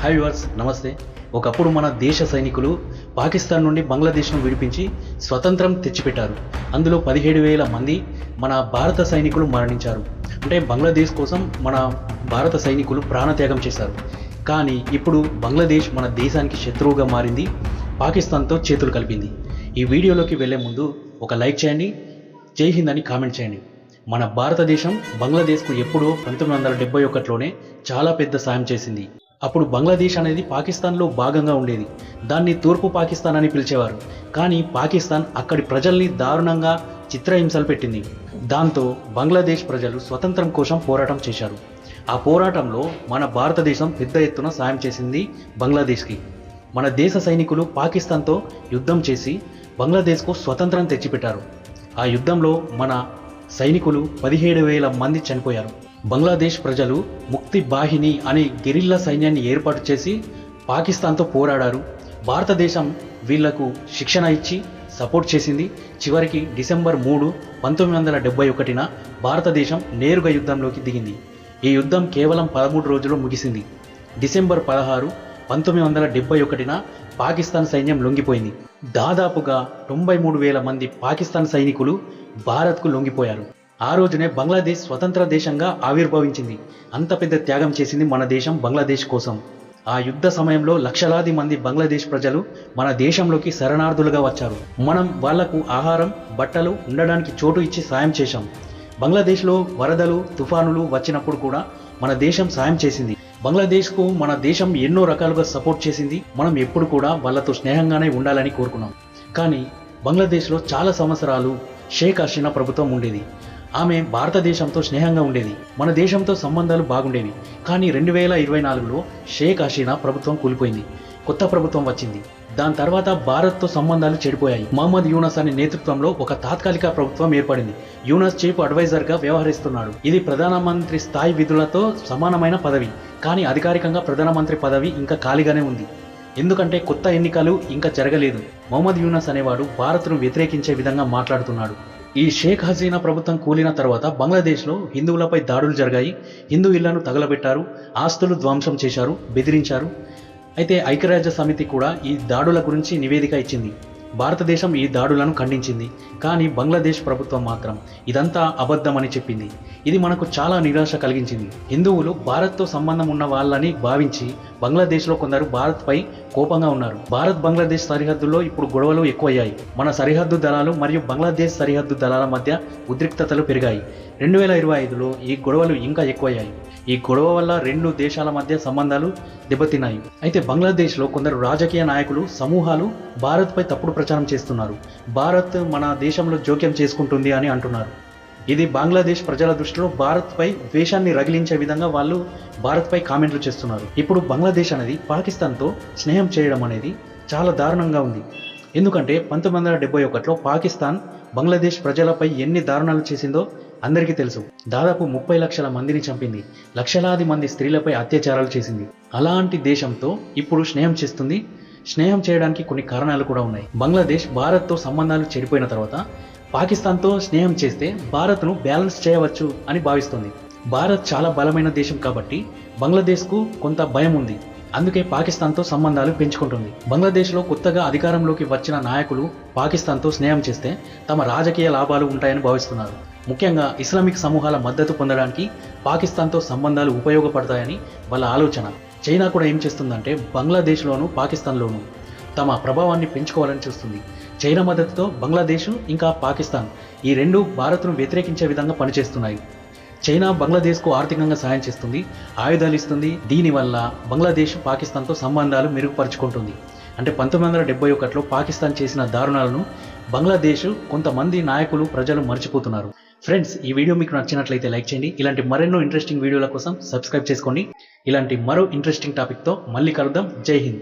Hi viewers నమస్తే. ఒకప్పుడు మన దేశ సైనికులు పాకిస్తాన్ నుండి బంగ్లాదేశ్ను విడిపించి స్వతంత్రం తెచ్చిపెట్టారు. అందులో పదిహేడు వేల మంది మన భారత సైనికులు మరణించారు. అంటే బంగ్లాదేశ్ కోసం మన భారత సైనికులు ప్రాణత్యాగం చేశారు. కానీ ఇప్పుడు బంగ్లాదేశ్ మన దేశానికి శత్రువుగా మారింది పాకిస్తాన్తో చేతులు కలిపింది. ఈ వీడియోలోకి వెళ్ళే ముందు ఒక లైక్ చేయండి జై హింద్ అని కామెంట్ చేయండి. మన భారతదేశం బంగ్లాదేశ్కు ఎప్పుడో పంతొమ్మిది వందల డెబ్బై ఒకటిలోనే చాలా పెద్ద సాయం చేసింది. అప్పుడు బంగ్లాదేశ్ అనేది పాకిస్తాన్లో భాగంగా ఉండేది. దాన్ని తూర్పు పాకిస్తాన్ అని పిలిచేవారు. కానీ పాకిస్తాన్ అక్కడి ప్రజల్ని దారుణంగా చిత్రహింసలు పెట్టింది. దాంతో బంగ్లాదేశ్ ప్రజలు స్వతంత్రం కోసం పోరాటం చేశారు. ఆ పోరాటంలో మన భారతదేశం పెద్ద ఎత్తున సాయం చేసింది బంగ్లాదేశ్కి. మన దేశ సైనికులు పాకిస్తాన్తో యుద్ధం చేసి బంగ్లాదేశ్కు స్వతంత్రం తెచ్చిపెట్టారు. ఆ యుద్ధంలో మన సైనికులు పదిహేడు వేల మంది చనిపోయారు. బంగ్లాదేశ్ ప్రజలు ముక్తి బాహిని అనే గెరిల్లా సైన్యాన్ని ఏర్పాటు చేసి పాకిస్తాన్తో పోరాడారు. భారతదేశం వీళ్ళకు శిక్షణ ఇచ్చి సపోర్ట్ చేసింది. చివరికి డిసెంబర్ మూడు పంతొమ్మిది వందల డెబ్బై ఒకటిన భారతదేశం నేరుగా యుద్ధంలోకి దిగింది. ఈ యుద్ధం కేవలం పదమూడు రోజులు ముగిసింది. డిసెంబర్ పదహారు పంతొమ్మిది వందల డెబ్బై ఒకటిన పాకిస్తాన్ సైన్యం లొంగిపోయింది. దాదాపుగా తొంభై మూడు వేల మంది పాకిస్తాన్ సైనికులు భారత్కు లొంగిపోయారు. ఆ రోజునే బంగ్లాదేశ్ స్వతంత్ర దేశంగా ఆవిర్భవించింది. అంత పెద్ద త్యాగం చేసింది మన దేశం బంగ్లాదేశ్ కోసం. ఆ యుద్ధ సమయంలో లక్షలాది మంది బంగ్లాదేశ్ ప్రజలు మన దేశంలోకి శరణార్థులుగా వచ్చారు. మనం వాళ్ళకు ఆహారం బట్టలు ఉండడానికి చోటు ఇచ్చి సాయం చేశాం. బంగ్లాదేశ్లో వరదలు తుఫానులు వచ్చినప్పుడు కూడా మన దేశం సాయం చేసింది. బంగ్లాదేశ్కు మన దేశం ఎన్నో రకాలుగా సపోర్ట్ చేసింది. మనం ఎప్పుడు కూడా వాళ్ళతో స్నేహంగానే ఉండాలని కోరుకున్నాం. కానీ బంగ్లాదేశ్లో చాలా సంవత్సరాలు షేక్ హసీనా ప్రభుత్వం ఉండేది. ఆమె భారతదేశంతో స్నేహంగా ఉండేది. మన దేశంతో సంబంధాలు బాగుండేవి. కానీ రెండు వేల ఇరవై నాలుగులో షేక్ హసీనా ప్రభుత్వం కూలిపోయింది. కొత్త ప్రభుత్వం వచ్చింది. దాని తర్వాత భారత్తో సంబంధాలు చెడిపోయాయి. మహమ్మద్ యూనస్ అనే నేతృత్వంలో ఒక తాత్కాలిక ప్రభుత్వం ఏర్పడింది. యూనస్ చీఫ్ అడ్వైజర్గా వ్యవహరిస్తున్నాడు. ఇది ప్రధానమంత్రి స్థాయి విధులతో సమానమైన పదవి. కానీ అధికారికంగా ప్రధానమంత్రి పదవి ఇంకా ఖాళీగానే ఉంది. ఎందుకంటే కొత్త ఎన్నికలు ఇంకా జరగలేదు. మొహమ్మద్ యూనస్ అనేవాడు భారత్ను వ్యతిరేకించే విధంగా మాట్లాడుతున్నాడు. ఈ షేక్ హసీనా ప్రభుత్వం కూలిన తర్వాత బంగ్లాదేశ్లో హిందువులపై దాడులు జరిగాయి. హిందూ ఇళ్ళను తగలబెట్టారు. ఆస్తులు ధ్వంసం చేశారు. బెదిరించారు. అయితే ఐక్యరాజ్య సమితి కూడా ఈ దాడుల గురించి నివేదిక ఇచ్చింది. భారతదేశం ఈ దాడులను ఖండించింది కానీ బంగ్లాదేశ్ ప్రభుత్వం మాత్రం ఇదంతా అబద్ధమని చెప్పింది. ఇది మనకు చాలా నిరాశ కలిగించింది. హిందువులు భారత్తో సంబంధం ఉన్న వాళ్ళని భావించి బంగ్లాదేశ్లో కొందరు భారత్పై కోపంగా ఉన్నారు. భారత్ బంగ్లాదేశ్ సరిహద్దుల్లో ఇప్పుడు గొడవలు ఎక్కువయ్యాయి. మన సరిహద్దు దళాలు మరియు బంగ్లాదేశ్ సరిహద్దు దళాల మధ్య ఉద్రిక్తతలు పెరిగాయి. రెండు వేల ఇరవై ఐదులో ఈ గొడవలు ఇంకా ఎక్కువయ్యాయి. ఈ గొడవ వల్ల రెండు దేశాల మధ్య సంబంధాలు దెబ్బతిన్నాయి. అయితే బంగ్లాదేశ్లో కొందరు రాజకీయ నాయకులు సమూహాలు భారత్పై తప్పుడు ప్రచారం చేస్తున్నారు. భారత్ మన దేశంలో జోక్యం చేసుకుంటుంది అని అంటున్నారు. ఇది బంగ్లాదేశ్ ప్రజల దృష్టిలో భారత్పై ద్వేషాన్ని రగిలించే విధంగా వాళ్ళు భారత్పై కామెంట్లు చేస్తున్నారు. ఇప్పుడు బంగ్లాదేశ్ అనేది పాకిస్తాన్తో స్నేహం చేయడం అనేది చాలా దారుణంగా ఉంది. ఎందుకంటే పంతొమ్మిది వందల డెబ్బై ఒకటిలో పాకిస్తాన్ బంగ్లాదేశ్ ప్రజలపై ఎన్ని దారుణాలు చేసిందో అందరికీ తెలుసు. దాదాపు ముప్పై లక్షల మందిని చంపింది. లక్షలాది మంది స్త్రీలపై అత్యాచారాలు చేసింది. అలాంటి దేశంతో ఇప్పుడు స్నేహం చేస్తుంది స్నేహం చేయడానికి కొన్ని కారణాలు కూడా ఉన్నాయి. బంగ్లాదేశ్ భారత్తో సంబంధాలు చెడిపోయిన తర్వాత పాకిస్తాన్తో స్నేహం చేస్తే భారత్ను బ్యాలెన్స్ చేయవచ్చు అని భావిస్తుంది. భారత్ చాలా బలమైన దేశం కాబట్టి బంగ్లాదేశ్కు కొంత భయం ఉంది. అందుకే పాకిస్తాన్తో సంబంధాలు పెంచుకుంటుంది. బంగ్లాదేశ్లో కొత్తగా అధికారంలోకి వచ్చిన నాయకులు పాకిస్తాన్తో స్నేహం చేస్తే తమ రాజకీయ లాభాలు ఉంటాయని భావిస్తున్నారు. ముఖ్యంగా ఇస్లామిక్ సమూహాల మద్దతు పొందడానికి పాకిస్తాన్తో సంబంధాలు ఉపయోగపడతాయని వాళ్ళ ఆలోచన. చైనా కూడా ఏం చేస్తుందంటే బంగ్లాదేశ్లోను పాకిస్తాన్లోను తమ ప్రభావాన్ని పెంచుకోవాలని చూస్తుంది. చైనా మద్దతుతో బంగ్లాదేశ్ ఇంకా పాకిస్తాన్ ఈ రెండు భారత్ను వ్యతిరేకించే విధంగా పనిచేస్తున్నాయి. చైనా బంగ్లాదేశ్కు ఆర్థికంగా సాయం చేస్తుంది ఆయుధాలు ఇస్తుంది. దీనివల్ల బంగ్లాదేశ్ పాకిస్తాన్తో సంబంధాలు మెరుగుపరుచుకుంటుంది. అంటే పంతొమ్మిది వందల డెబ్బై ఒకటిలో పాకిస్తాన్ చేసిన దారుణాలను బంగ్లాదేశ్ కొంతమంది నాయకులు ప్రజలు మర్చిపోతున్నారు. ఫ్రెండ్స్ ఈ వీడియో మీకు నచ్చినట్లయితే లైక్ చేయండి. ఇలాంటి మరెన్నో ఇంట్రెస్టింగ్ వీడియోల కోసం సబ్స్క్రైబ్ చేసుకోండి. ఇలాంటి మరో ఇంట్రెస్టింగ్ టాపిక్తో మళ్ళీ కలుద్దాం. జై హింద్.